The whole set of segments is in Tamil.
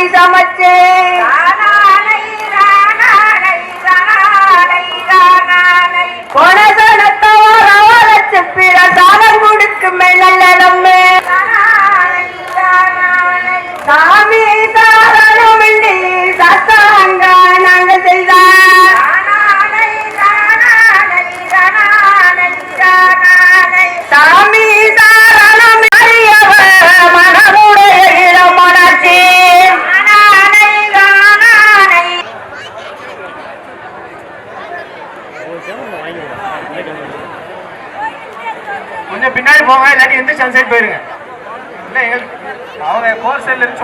Ladies, I'm like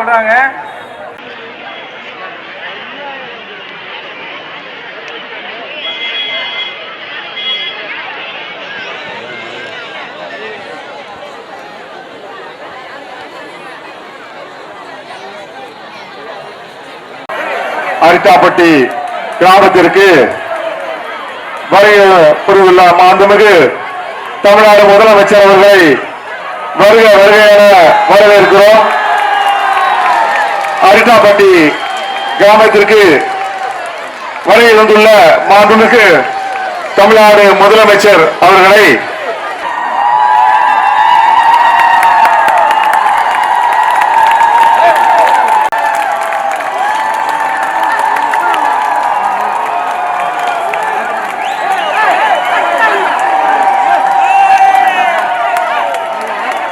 சொல்கிறாங்க அரிட்டாப்பட்டி கிராமத்திற்கு வருகை புரிவுள்ள மாண்புமிகு தமிழ்நாடு முதலமைச்சர் அவர்களை வருக வருக என வரவேற்கிறோம். அரிட்டாப்பட்டி கிராமத்திற்கு வரையில் வந்துள்ள மாண்புமிகு தமிழ்நாடு முதலமைச்சர் அவர்களை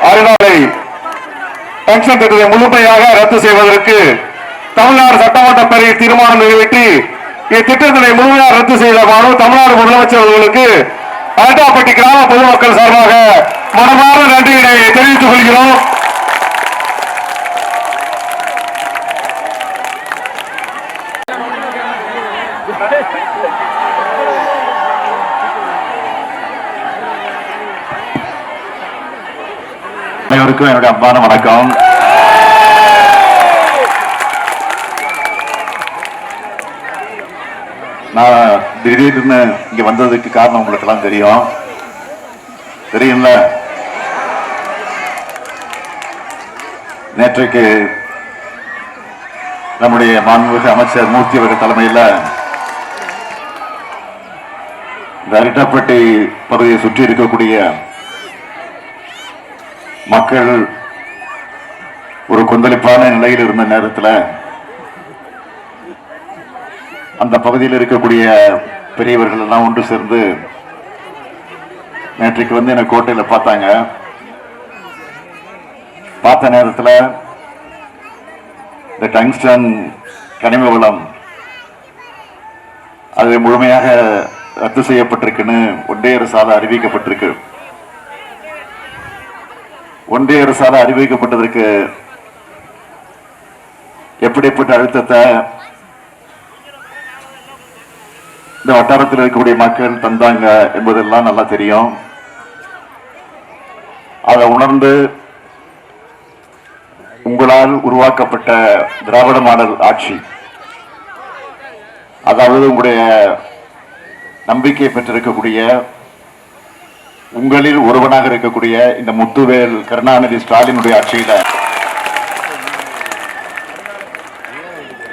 அருணா பென்ஷன் திட்டத்தை முழுமையாக ரத்து செய்வதற்கு தமிழ்நாடு சட்டமன்ற பேரவை தீர்மானம் நிறைவேற்றி இத்திட்டத்தினை முழுமையாக ரத்து செய்த மனு தமிழ்நாடு முதலமைச்சர் அவர்களுக்கு அலட்டாப்பட்டி கிராம பொதுமக்கள் சார்பாக மனமார்ந்த நன்றியினை தெரிவித்துக் கொள்கிறோம். அனைவருக்கும் என்னுடைய அன்பான வணக்கம். நான் திடீர்னு இங்க வந்ததுக்கு காரணம் உங்களுக்கு எல்லாம் தெரியும். தெரியும்ல? நேற்றைக்கு நம்முடைய மாண்புமிகு அமைச்சர் மூர்த்தி அவர்கள் தலைமையில் இந்த அரிட்டாப்பட்டி பகுதியை சுற்றி இருக்கக்கூடிய மக்கள் ஒரு கொந்தளிப்பான நிலையில் இருந்த நேரத்தில் அந்த பகுதியில் இருக்கக்கூடிய பெரியவர்கள் எல்லாம் ஒன்று சேர்ந்து நேற்றைக்கு வந்து என்னை கோட்டையில் பார்த்தாங்க. பார்த்த நேரத்தில் இந்த டங்ஸ்டன் கனிம வளம் அது முழுமையாக ரத்து செய்யப்பட்டிருக்குன்னு ஒன்றிய அரசால் அறிவிக்கப்பட்டிருக்கு. ஒன்றிய அரசால் அறிவிக்கப்பட்டதற்கு எப்படிப்பட்ட அழுத்தத்தை இந்த வட்டாரத்தில் இருக்கக்கூடிய மக்கள் தந்தாங்க என்பதெல்லாம் நல்லா தெரியும். அதை உணர்ந்து உங்களால் உருவாக்கப்பட்ட திராவிட மாடல் ஆட்சி அதாவது உங்களுடைய நம்பிக்கை பெற்றிருக்கக்கூடிய உங்களில் ஒருவனாக இருக்கக்கூடிய இந்த முத்துவேல் கருணாநிதி ஸ்டாலினுடைய ஆட்சியில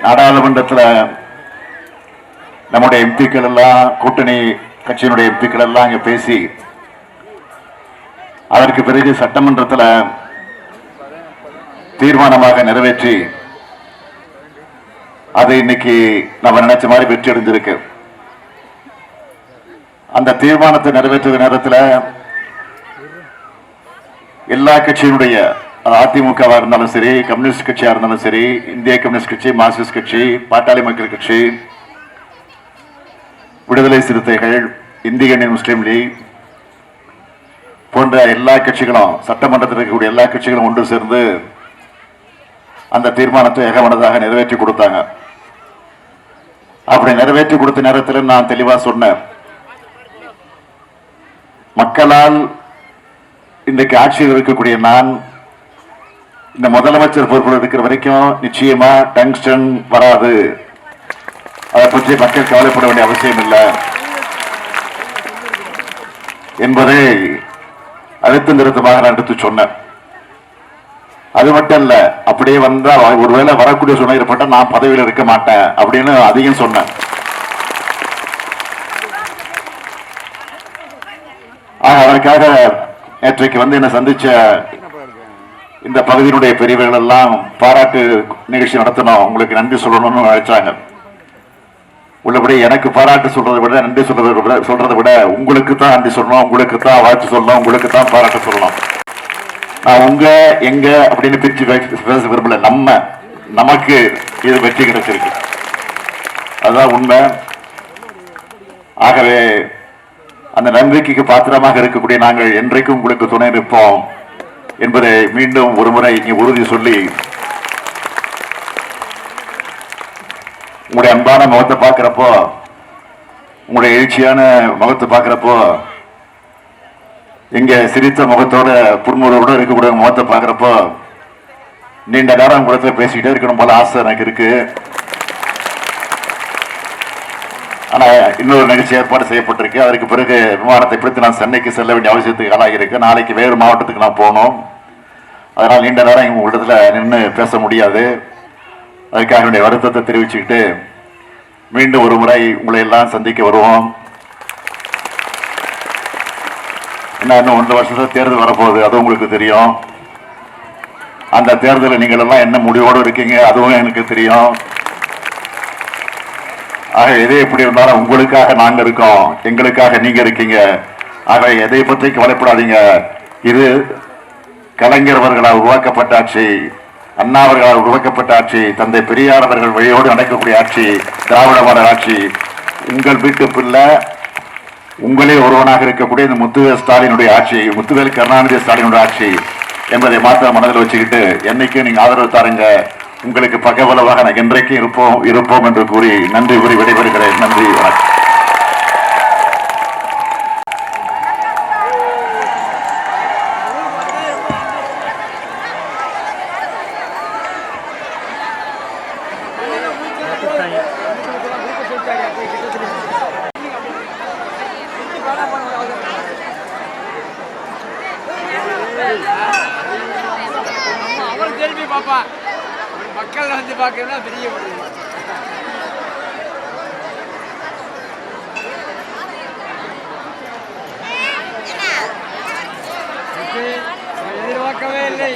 நாடாளுமன்றத்தில் நம்முடைய எம்பிக்கள் எல்லாம் கூட்டணி கட்சியினுடைய எம்பிக்கள் எல்லாம் இங்க பேசி அதற்கு பிறகு சட்டமன்றத்தில் தீர்மானமாக நிறைவேற்றி அது இன்னைக்கு நம்ம நினைச்ச மாதிரி வெற்றி அடைஞ்சிருக்கு அந்த தீர்மானத்தை நிறைவேற்றிய நேரத்தில் எல்லா கட்சியினுடைய அதிமுகவாக அதிமுகவா இருந்தாலும் சரி கம்யூனிஸ்ட் கட்சியா இருந்தாலும் சரி இந்திய கம்யூனிஸ்ட் கட்சி மார்க்சிஸ்ட் கட்சி பாட்டாளி மக்கள் கட்சி விடுதலை சிறுத்தைகள் இந்திய யூனியன் முஸ்லீம் லீக் போன்ற எல்லா கட்சிகளும் சட்டமன்றத்தில் இருக்கக்கூடிய எல்லா கட்சிகளும் ஒன்று சேர்ந்து அந்த தீர்மானத்தை ஏகமனதாக நிறைவேற்றி கொடுத்தாங்க. அப்படி நிறைவேற்றி கொடுத்த நேரத்தில் நான் தெளிவாக சொன்னேன். மக்களால் இன்றைக்கு ஆட்சியில் இருக்கக்கூடிய நான் இந்த முதலமைச்சர் பொறுப்பில் இருக்கிற வரைக்கும் நிச்சயமா டங்ஸ்டன் வராது. அதை பற்றி மக்கள் கவலைப்பட வேண்டிய அவசியம் இல்லை. என்பதை அழுத்த நிறுத்தமாக நான் எடுத்து சொன்னேன். அது மட்டும் இல்ல அப்படியே வந்தா ஒருவேளை வரக்கூடிய சூழ்நிலை ஏற்பட்டால் நான் பதவியில் இருக்க மாட்டேன் அப்படின்னு அதிகம் சொன்னேன். ஆக அதற்காக நேற்றைக்கு வந்து என்ன சந்திச்ச இந்த பகுதியினுடைய பெரியவர்கள் எல்லாம் பாராட்டு நிகழ்ச்சி நடத்தணும். உங்களுக்கு நன்றி சொல்லணும்னு அழைச்சாங்க உள்ளபடி எனக்கு பாராட்டு சொல்றதை விட நன்றி சொல்றதை விட சொல்றதை விட உங்களுக்கு தான் நன்றி சொல்லணும். உங்களுக்கு தான் வாழ்த்து சொல்லணும். உங்களுக்கு தான் பாராட்டு சொல்லணும். நான் உங்க எங்க அப்படின்னு பிரிச்சு பேச விரும்பல. நம்ம நமக்கு இது வெற்றி கிடைச்சிருக்கு. அதுதான் உண்மை. ஆகவே அந்த நம்பிக்கைக்கு பாத்திரமாக இருக்கக்கூடிய நாங்கள் என்றைக்கும் உங்களுக்கு துணை நிற்போம் என்பதை மீண்டும் ஒருமுறை இங்கே உறுதி சொல்லி உங்களுடைய அன்பான முகத்தை பார்க்கிறப்போ உங்களுடைய எழுச்சியான முகத்தை பார்க்கிறப்போ இங்கே சிரித்த முகத்தோட புன்முறவோட இருக்கக்கூடிய முகத்தை பார்க்குறப்போ நீண்ட நேரம் கூட பேசிக்கிட்டே இருக்கணும் போல ஆசை எனக்கு இருக்குது ஆனால் இன்னொரு நிகழ்ச்சி ஏற்பாடு செய்யப்பட்டிருக்கு. அதற்கு பிறகு விமானத்தை பிடித்து நான் சென்னைக்கு செல்ல வேண்டிய அவசியத்துக்கு ஆளாகியிருக்கு. நாளைக்கு வேறு மாவட்டத்துக்கு நான் போகணும். அதனால் நீண்ட நேரம் இங்க நின்று பேச முடியாது. அதுக்காக என்னுடைய வருத்தத்தை தெரிவிச்சுக்கிட்டு மீண்டும் ஒரு முறை உங்களை எல்லாம் சந்திக்க வருவோம். என்ன இன்னும் ஒன்றரை வருஷத்தில் தேர்தல் வரப்போகுது. அது உங்களுக்கு தெரியும். அந்த தேர்தலில் நீங்கள் எல்லாம் என்ன முடிவோடு இருக்கீங்க அதுவும் எனக்கு தெரியும். ஆக எது எப்படி இருந்தாலும் உங்களுக்காக நாங்கள் இருக்கோம். எங்களுக்காக நீங்கள் இருக்கீங்க. ஆக எதை பற்றி கவலைப்படாதீங்க. இது கலைஞரவர்களால் உருவாக்கப்பட்ட ஆட்சி அண்ணா அவர்களால் உருவாக்கப்பட்ட ஆட்சி தந்தை பெரியார் அவர்கள் வழியோடு நடக்கக்கூடிய ஆட்சி திராவிட மாடல் ஆட்சி. உங்கள் வீட்டு பிள்ளை உங்களே ஒருவனாக இருக்கக்கூடிய இந்த முத்துவேல் ஸ்டாலினுடைய ஆட்சி முத்துவேல் கருணாநிதி ஸ்டாலினுடைய ஆட்சி என்பதை மாத்திரம் மனதில் வச்சுக்கிட்டு என்னைக்கும் நீங்கள் ஆதரவு தாருங்க. உங்களுக்கு பகவலவாக நான் என்றைக்கும் இருப்போம் இருப்போம் என்று கூறி நன்றி கூறி விடைபெறுகிறேன். நன்றி வணக்கம். அவன் மக்கள் வந்து பார்க்கறதுனா பெரிய நான் எதிர்பார்க்கவே இல்லை.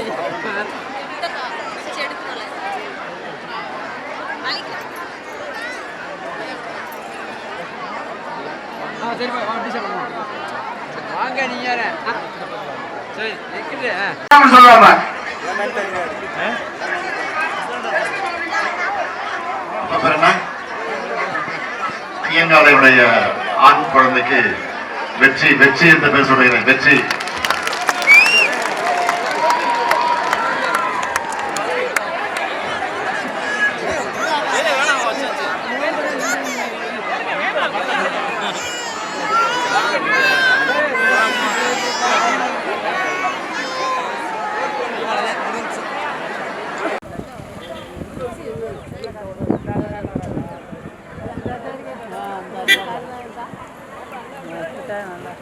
ஆ வாங்க டீச்சர் பண்ணுவோம் வாங்க நீங்க சரி ஆ. சொல்லாம அப்புறம் என்ன? ஐயங்காளையுடைய ஆண் குழந்தைக்கு வெற்றி வெற்றி என்று பேர் சொல்கிறேன் வெற்றி. 아,